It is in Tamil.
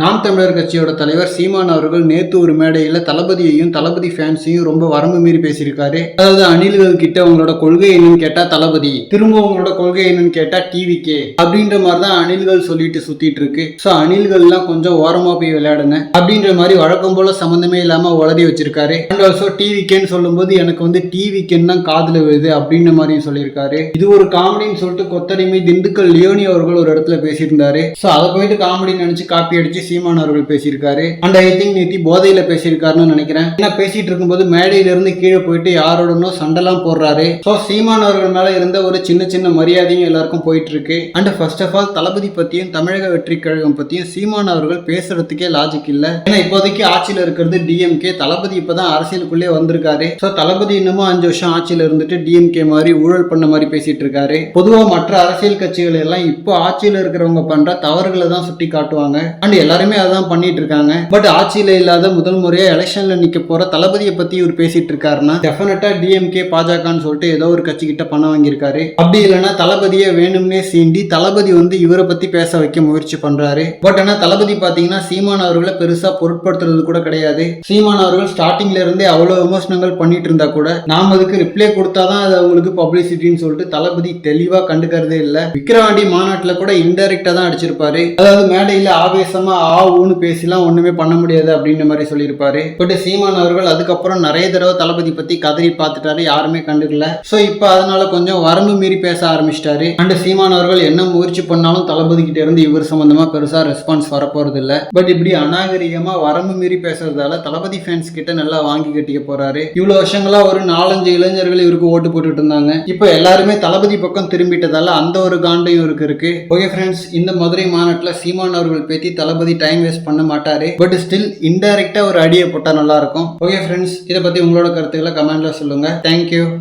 நாம் தமிழர் கட்சியோட தலைவர் சீமான் அவர்கள் நேத்து ஒரு மேடையில தளபதியையும் தளபதி ஃபேன்ஸையும் ரொம்ப வரம்பு மீறி பேசியிருக்காரு. அதாவது அணில்கள் கிட்ட உங்களோட கொள்கை என்னன்னு கேட்டா தளபதி திரும்ப உங்களோட கொள்கை என்னன்னு கேட்டா டிவிக்கே அப்படின்ற மாதிரி தான் அணில்கள் சொல்லிட்டு சுத்திட்டு இருக்கு. ஸோ அணில்கள்லாம் கொஞ்சம் ஓரமா போய் விளையாடுங்க அப்படின்ற மாதிரி வழக்கம் போல சம்மந்தமே இல்லாம உளறி வச்சிருக்காரு. அண்ட் ஆல்சோ டிவிக்கேன்னு சொல்லும்போது எனக்கு வந்து டிவி கேன் தான் காதுல விழுது அப்படின்ற மாதிரியும் சொல்லியிருக்காரு. இது ஒரு காமெடின்னு சொல்லிட்டு கொத்தடிமை திண்டுக்கல் லியோனி அவர்கள் ஒரு இடத்துல பேசியிருந்தாரு. ஸோ அதை போயிட்டு காமெடி நினைச்சு காப்பி அடிச்சு சீமான் அவர்கள் பேசியிருக்காரு. அண்ட் ஐ திங்க் நேத்தி போதையில பேசியிருக்காருன்னு நினைக்கிறேன். ஏன்னா பேசிட்டு இருக்கும்போது மேடையில இருந்து கீழே போயிட்டு யாரோடனோ சண்டைலாம் போடுறாரு. ஸோ சீமான் அவர்கள் மேல இருந்த ஒரு சின்ன சின்ன மரியாதையும் எல்லாருக்கும் போயிட்டு இருக்கு and first of all Thalapathy பத்தியும் தமிழக வெற்றி கழகம் பத்தியும் சீமான் அவர்கள் பேசுறதுக்கே லாஜிக் இல்ல. ஏன்னா இப்போதைக்கு ஆட்சியில இருக்கிறது டிஎம்கே தளபதி இப்பதான் அரசியலுக்குள்ளே வந்திருக்காரு. ஸோ தளபதி இன்னமும் அஞ்சு வருஷம் ஆட்சியில இருந்துட்டு டிஎம்கே மாதிரி ஊழல் பண்ண மாதிரி பேசிட்டு இருக்காரு. பொதுவா மற்ற அரசியல் கட்சிகள் எல்லாம் இப்போ ஆட்சியில இருக்கிறவங்க பண்ற தவறுகளை தான் சுட்டி காட்டுவாங்க அண்ட் எல்லா எல்லாருமே அதான் பண்ணிட்டு இருக்காங்க பட் ஆட்சியில இல்லாத முதல் முறையா எலெக்ஷன்ல நிக்க போற தளபதியை பத்தி இவர் பேசிட்டு இருக்காருன்னா டெஃபினட்டா டிஎம்கே பாஜகன்னு சொல்லிட்டு ஏதோ ஒரு கட்சி கிட்ட பணம் வாங்கியிருக்காரு. அப்படி இல்லைன்னா தளபதியை வேணும்னே சீண்டி தளபதி வந்து இவரை பத்தி பேச வைக்க முயற்சி பண்றாரு. பட் ஆனா தளபதி பாத்தீங்கன்னா சீமான் அவர்களை பெருசா பொருட்படுத்துறது கூட கிடையாது. சீமான் அவர்கள் ஸ்டார்டிங்ல இருந்தே அவ்வளவு விமர்சனங்கள் பண்ணிட்டு இருந்தா கூட நாம அதுக்கு ரிப்ளை கொடுத்தாதான் அது அவங்களுக்கு பப்ளிசிட்டின்னு சொல்லிட்டு தளபதி தெளிவா கண்டுக்கிறதே இல்ல. விக்ரவாண்டி மாநாட்டுல கூட இன்டைரக்டா தான் அடிச்சிருப்பாரு. அதாவது மேடையில ஆவேசமா ஆ ஊன்னு பேசிலாம் ஒண்ணுமே பண்ண முடியாது அப்படின்ற மாதிரி சொல்லியிருப்பாரு. பட் சீமான் அவர்கள் அதுக்கப்புறம் நிறைய தடவை தளபதி பத்தி கதறி பார்த்துட்டாரு யாருமே கண்டுக்கல. ஸோ இப்போ அதனால கொஞ்சம் வரம்பு மீறி பேச ஆரம்பிச்சிட்டாரு. அண்ட் சீமான் அவர்கள் என்ன முயற்சி பண்ணாலும் தளபதி கிட்ட இருந்து இவர் சம்பந்தமா பெருசா ரெஸ்பான்ஸ் வரப்போறது இல்ல பட் இப்படி அநாகரிகமா வரம்பு மீறி பேசுறதால தளபதி ஃபேன்ஸ் கிட்ட நல்லா வாங்கி கட்டிக்க போறாரு. இவ்வளவு வருஷங்களா ஒரு நாலஞ்சு இளைஞர்கள் இவருக்கு ஓட்டு போட்டுட்டு இருந்தாங்க. இப்போ எல்லாருமே தளபதி பக்கம் திரும்பிட்டதால அந்த ஒரு காண்டையும் இவருக்கு இருக்கு. ஓகே ஃப்ரெண்ட்ஸ் இந்த மதுரை மாநாட்டில் சீமான் அவர்கள் பேத்தி தளபதி டைம் வேஸ்ட் பண்ண மாட்டாரு. பட் ஸ்டில் இன்டைரக்டா ஒரு அடியை போட்டா நல்லா இருக்கும். ஓகே ஃப்ரெண்ட்ஸ் இதை பத்தி உங்களோட கருத்துக்களை கமெண்ட்ல சொல்லுங்க. தேங்க்யூ